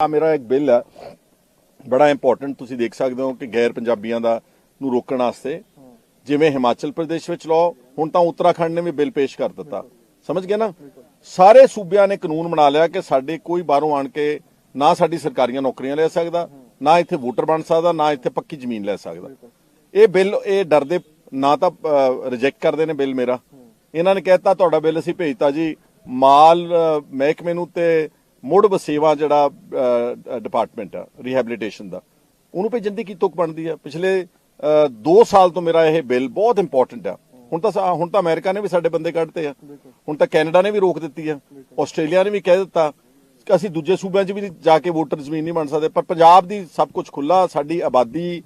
ਆ ਮੇਰਾ ਇੱਕ ਬਿੱਲ ਹੈ। ਬੜਾ ਇੰਪੋਰਟੈਂਟ ਤੁਸੀਂ ਦੇਖ ਸਕਦੇ ਹੋ ਕਿ ਗੈਰ ਪੰਜਾਬੀਆਂ ਦਾ ਨੂੰ ਰੋਕਣ ਵਾਸਤੇ ਜਿਵੇਂ ਹਿਮਾਚਲ ਪ੍ਰਦੇਸ਼ ਵਿੱਚ ਲਾਅ ਹੁਣ ਤਾਂ ਉੱਤਰਾਖੰਡ ਨੇ ਵੀ ਬਿੱਲ ਪੇਸ਼ ਕਰ ਦਿੱਤਾ। ਸਮਝ ਗਏ ਨਾ? ਸਾਰੇ ਸੂਬਿਆਂ ਨੇ ਕਾਨੂੰਨ ਬਣਾ ਲਿਆ ਕਿ ਸਾਡੇ ਕੋਈ ਬਾਹਰੋਂ ਆਣ ਕੇ ਨਾ ਸਾਡੀ ਸਰਕਾਰੀਆਂ ਨੌਕਰੀਆਂ ਲੈ ਸਕਦਾ, ਨਾ ਇੱਥੇ ਵੋਟਰ ਬਣ ਸਕਦਾ, ਨਾ ਇੱਥੇ ਪੱਕੀ ਜ਼ਮੀਨ ਲੈ ਸਕਦਾ। ਇਹ ਬਿੱਲ, ਇਹ ਡਰਦੇ ਨਾ ਤਾਂ ਰਿਜੈਕਟ ਕਰਦੇ ਨੇ ਬਿੱਲ ਮੇਰਾ। ਇਹਨਾਂ ਨੇ ਕਹਿਤਾ ਤੁਹਾਡਾ ਬਿੱਲ ਅਸੀਂ ਭੇਜਤਾ ਜੀ। ਮਾਲ ਮਹਿਕਮੇ ਨੂੰ ਤੇ ਮੁੜ ਵਸੇਵਾ ਜਿਹੜਾ ਡਿਪਾਰਟਮੈਂਟ ਆ ਰੀਹੈਬਿਲਿਟੇਸ਼ਨ ਦਾ ਉਹਨੂੰ ਭੇਜਣ ਦੀ ਕੀ ਤੁਕ ਬਣਦੀ ਆ? ਪਿਛਲੇ 2 ਸਾਲ ਤੋਂ ਮੇਰਾ ਇਹ ਬਿੱਲ ਬਹੁਤ ਇੰਪੋਰਟੈਂਟ ਆ। ਹੁਣ ਤਾਂ ਹੁਣ ਤਾਂ ਅਮਰੀਕਾ ਨੇ ਵੀ ਸਾਡੇ ਬੰਦੇ ਕੱਢਤੇ ਆ। ਹੁਣ ਤਾਂ ਕੈਨੇਡਾ ਨੇ ਵੀ ਰੋਕ ਦਿੱਤੀ ਆ। ਆਸਟ੍ਰੇਲੀਆ ਨੇ ਵੀ ਕਹਿ ਦਿੱਤਾ। ਕਿ ਅਸੀਂ ਦੂਜੇ ਸੂਬਿਆਂ 'ਚ ਵੀ ਜਾ ਕੇ ਵੋਟਰ ਜ਼ਮੀਨ ਨਹੀਂ ਬਣ ਸਕਦੇ ਪਰ ਪੰਜਾਬ ਦੀ ਸਭ ਕੁਝ ਖੁੱਲਾ ਸਾਡੀ ਆਬਾਦੀ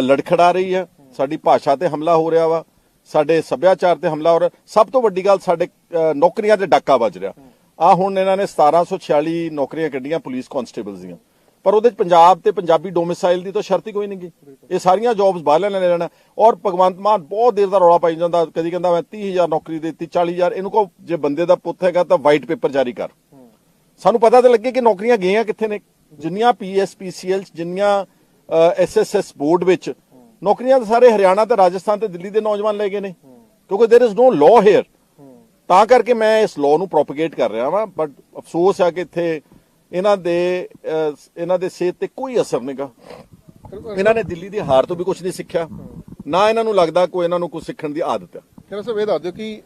ਲੜਖੜਾ ਰਹੀ ਆ। ਸਾਡੀ ਭਾਸ਼ਾ ਤੇ ਹਮਲਾ ਹੋ ਰਿਹਾ ਵਾ। ਸਾਡੇ ਸੱਭਿਆਚਾਰ ਤੇ ਹਮਲਾ ਹੋ ਰਿਹਾ। ਸਭ ਤੋਂ ਵੱਡੀ ਗੱਲ ਸਾਡੇ ਨੌਕਰੀਆਂ ਤੇ ਡਾਕਾ ਵੱਜ ਰਿਹਾ। ਆ ਹੁਣ ਇਹਨਾਂ ਨੇ 1746 ਨੌਕਰੀਆਂ ਕੱਢੀਆਂ ਪੁਲਿਸ ਕਾਂਸਟੇਬਲਸ ਦੀਆਂ ਪਰ ਉਹਦੇ ਚ ਪੰਜਾਬ ਤੇ ਪੰਜਾਬੀ ਡੋਮਿਸਾਈਲ ਦੀ ਤਾਂ ਸ਼ਰਤ ਹੀ ਕੋਈ ਨਹੀਂ ਗੀ ਇਹ ਸਾਰੀਆਂ ਜੌਬਸ ਬਾਹਰ ਲੈ ਲੈਣਾ ਔਰ ਭਗਵੰਤ ਮਾਨ ਬਹੁਤ ਦੇਰ ਦਾ ਰੌਲਾ ਪਾਈ ਜਾਂਦਾ ਕਦੀ ਕਹਿੰਦਾ ਮੈਂ 30000 ਨੌਕਰੀ ਦੇਤੀ 40000 ਇਹਨੂੰ ਕੋ ਜੇ ਬੰਦੇ ਦਾ ਪੁੱਤ ਹੈਗਾ ਤਾਂ ਵਾਈਟ ਪੇਪਰ ਜਾਰੀ ਕਰ ਸਾਨੂੰ ਪਤਾ ਤਾਂ ਲੱਗੇ ਕਿ ਨੌਕਰੀਆਂ ਗਈਆਂ ਕਿੱਥੇ ਨੇ ਜਿੰਨੀਆਂ ਪੀਐਸਪੀਸੀਐਲ ਜਿੰਨੀਆਂ ਐਸਐਸਐਸ ਬੋਰਡ ਵਿੱਚ ਨੌਕਰੀਆਂ ਤਾਂ ਸਾਰੇ ਹਰਿਆਣਾ ਤੇ ਰਾਜਸਥਾਨ ਤੇ ਦਿੱਲੀ ਦੇ ਨੌਜਵਾਨ ਲੈ ਗਏ ਨੇ ਕਿਉਂਕਿ there is no law here ਤਾਂ ਕਰਕੇ ਮੈਂ ਇਸ ਲਾਅ ਨੂੰ ਪ੍ਰੋਪਗੇਟ ਕਰ ਰਿਹਾ ਵਾਂ ਬਟ ਅਫਸੋਸ ਆ ਕਿ ਇੱਥੇ ਇਹਨਾਂ ਦੇ ਇਹਨਾਂ ਦੇ ਸਿਹਤ ਤੇ ਕੋਈ ਅਸਰ ਨਹੀਂਗਾ ਇਹਨਾਂ ਨੇ ਦਿੱਲੀ ਦੀ ਹਾਰ ਤੋਂ ਵੀ ਕੁਝ ਨਹੀਂ ਸਿੱਖਿਆ, ਨਾ ਇਹਨਾਂ ਨੂੰ ਲੱਗਦਾ ਕੋਈ ਇਹਨਾਂ ਨੂੰ ਕੁਝ ਸਿੱਖਣ ਦੀ ਆਦਤ ਹੈ ਖੈਰ ਸਾਹਿਬ ਇਹ ਦੱਸ ਦਿਓ ਕਿ